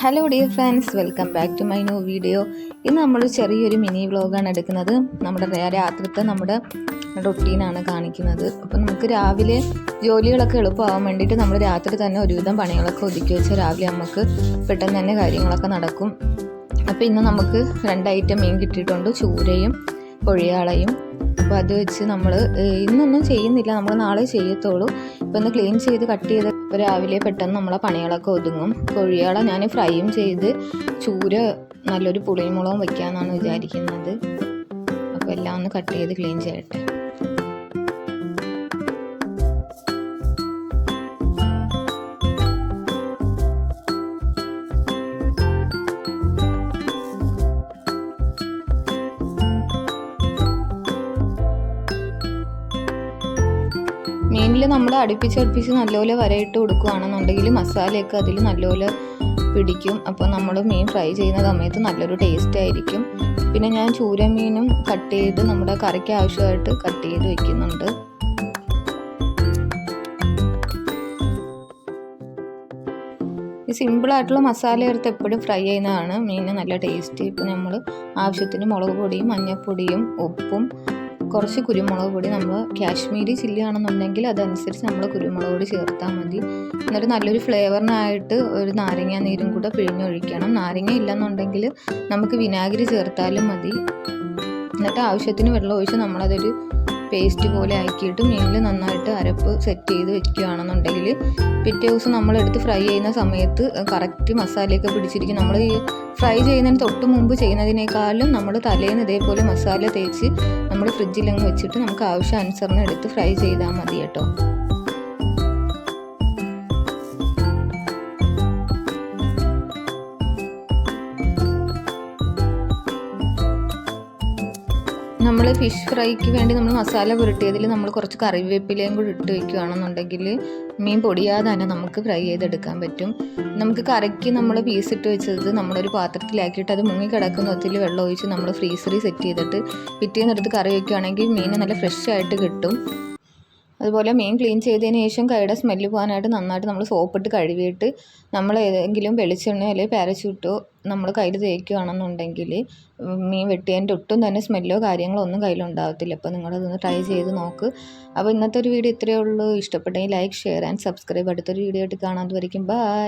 Hello dear friends welcome back to my new video ഇന്ന് നമ്മൾ ചെറിയൊരു മിനി വ്ലോഗാണ് എടുക്കുന്നത്. നമ്മുടെ രാത്രിത്തെ നമ്മുടെ റൊട്ടീനാണ് കാണിക്കുന്നത്. അപ്പോൾ നമുക്ക് രാവിലെ ജോലികളൊക്കെ എളുപ്പമാകാൻ വേണ്ടിയിട്ട് നമ്മൾ രാത്രി തന്നെ ഒരുവിധം പണികളൊക്കെ ഒതുക്കി വെച്ച് രാവിലെ നമുക്ക് പെട്ടെന്ന് തന്നെ കാര്യങ്ങളൊക്കെ നടക്കും. അപ്പോൾ ഇന്ന് നമുക്ക് രണ്ട് ഐറ്റം മീൻ കിട്ടിയിട്ടുണ്ട്. ചൂരയും കൊഴിയാളയും അപ്പോൾ അത് വെച്ച് നമ്മൾ ഇന്നൊന്നും ചെയ്യുന്നില്ല. നമ്മൾ നാളെ ചെയ്യത്തുള്ളൂ. ഇപ്പോൾ ഒന്ന് ക്ലീൻ ചെയ്ത് കട്ട് ചെയ്ത് രാവിലെ പെട്ടെന്ന് നമ്മളെ പണികളൊക്കെ ഒതുങ്ങും. കോഴികളെ ഞാൻ ഫ്രൈയും ചെയ്ത് ചൂര് നല്ലൊരു പുളിമുളകും വെക്കാമെന്നാണ് വിചാരിക്കുന്നത്. അപ്പോൾ എല്ലാം ഒന്ന് കട്ട് ചെയ്ത് ക്ലീൻ ചെയ്യട്ടെ. മീനിൽ നമ്മൾ അടുപ്പിച്ച് അടുപ്പിച്ച് നല്ലപോലെ വരയിട്ട് കൊടുക്കുകയാണെന്നുണ്ടെങ്കിൽ മസാലയൊക്കെ അതിൽ നല്ലപോലെ പിടിക്കും. അപ്പോൾ നമ്മൾ മീൻ ഫ്രൈ ചെയ്യുന്ന സമയത്ത് നല്ലൊരു ടേസ്റ്റ് ആയിരിക്കും. പിന്നെ ഞാൻ ചൂര മീനും കട്ട് ചെയ്ത് നമ്മുടെ കറിക്ക് ആവശ്യമായിട്ട് കട്ട് ചെയ്ത് വെക്കുന്നുണ്ട്. ഈ സിമ്പിളായിട്ടുള്ള മസാല ചേർത്ത് എപ്പോഴും ഫ്രൈ ചെയ്യുന്നതാണ് മീനിന് നല്ല ടേസ്റ്റ് ഇപ്പോൾ നമ്മൾ ആവശ്യത്തിന് മുളക് പൊടിയും മഞ്ഞൾപ്പൊടിയും ഉപ്പും കുറച്ച് കുരുമുളക് പൊടി നമ്മൾ കാശ്മീരി ചില്ലി ആണെന്നുണ്ടെങ്കിൽ അതനുസരിച്ച് നമ്മൾ കുരുമുളക് പൊടി ചേർത്താൽ മതി. എന്നിട്ട് നല്ലൊരു ഫ്ലേവറിനായിട്ട് ഒരു നാരങ്ങ നീരും കൂടെ പിഴിഞ്ഞൊഴിക്കണം. നാരങ്ങ ഇല്ലെന്നുണ്ടെങ്കിൽ നമുക്ക് വിനാഗിരി ചേർത്താലും മതി. എന്നിട്ട് ആവശ്യത്തിന് വെള്ളം ഒഴിച്ച് നമ്മളതൊരു പേസ്റ്റ് പോലെ ആക്കിയിട്ട് മീനിൽ നന്നായിട്ട് അരപ്പ് സെറ്റ് ചെയ്ത് വെക്കുകയാണെന്നുണ്ടെങ്കിൽ പിറ്റേ ദിവസം നമ്മളെടുത്ത് ഫ്രൈ ചെയ്യുന്ന സമയത്ത് കറക്റ്റ് മസാലയൊക്കെ പിടിച്ചിരിക്കും. നമ്മൾ ഈ ഫ്രൈ ചെയ്യുന്നതിന് തൊട്ട് മുമ്പ് ചെയ്യുന്നതിനേക്കാളും നമ്മൾ തലേന്ന് ഇതേപോലെ മസാല തേച്ച് നമ്മൾ ഫ്രിഡ്ജിലങ്ങ് വെച്ചിട്ട് നമുക്ക് ആവശ്യാനുസരണം എടുത്ത് ഫ്രൈ ചെയ്താൽ മതി കേട്ടോ. നമ്മൾ ഫിഷ് ഫ്രൈക്ക് വേണ്ടി നമ്മൾ മസാല പുരട്ടിയതിൽ നമ്മൾ കുറച്ച് കറിവേപ്പിലയും കൂടി ഇട്ട് വെക്കുകയാണെന്നുണ്ടെങ്കിൽ മീൻ പൊടിയാതെ തന്നെ നമുക്ക് ഫ്രൈ ചെയ്തെടുക്കാൻ പറ്റും. നമുക്ക് കറിക്ക് നമ്മൾ പീസ് ഇട്ട് വെച്ചത് നമ്മളൊരു പാത്രത്തിലാക്കിയിട്ട് അത് മുങ്ങി ഒത്തിൽ വെള്ളം ഒഴിച്ച് നമ്മൾ ഫ്രീസറിൽ സെറ്റ് ചെയ്തിട്ട് പിറ്റേന്നെടുത്ത് കറി വയ്ക്കുകയാണെങ്കിൽ മീൻ നല്ല ഫ്രഷ് ആയിട്ട് കിട്ടും. അതുപോലെ മീൻ ക്ലീൻ ചെയ്തതിന് ശേഷം കൈയുടെ സ്മെല്ല് പോകാനായിട്ട് നന്നായിട്ട് നമ്മൾ സോപ്പിട്ട് കഴുകിയിട്ട് നമ്മൾ ഏതെങ്കിലും വെളിച്ചെണ്ണയോ അല്ലെങ്കിൽ പാരച്യൂട്ടോ നമ്മൾ കയ്യിൽ തേക്കുകയാണെന്നുണ്ടെങ്കിൽ മീൻ വെട്ടിയതിന്റെ ഒട്ടും തന്നെ സ്മെല്ലോ കാര്യങ്ങളോ ഒന്നും കയ്യിലുണ്ടാകത്തില്ല അപ്പോൾ നിങ്ങളതൊന്ന് ട്രൈ ചെയ്ത് നോക്ക്. അപ്പോൾ ഇന്നത്തെ ഒരു വീഡിയോ ഇത്രയേ ഉള്ളൂ. ഇഷ്ടപ്പെട്ടെങ്കിൽ ലൈക്ക് ഷെയർ ആൻഡ് സബ്സ്ക്രൈബ് അടുത്തൊരു വീഡിയോ ആയിട്ട് കാണാൻ വരയ്ക്കും ബൈ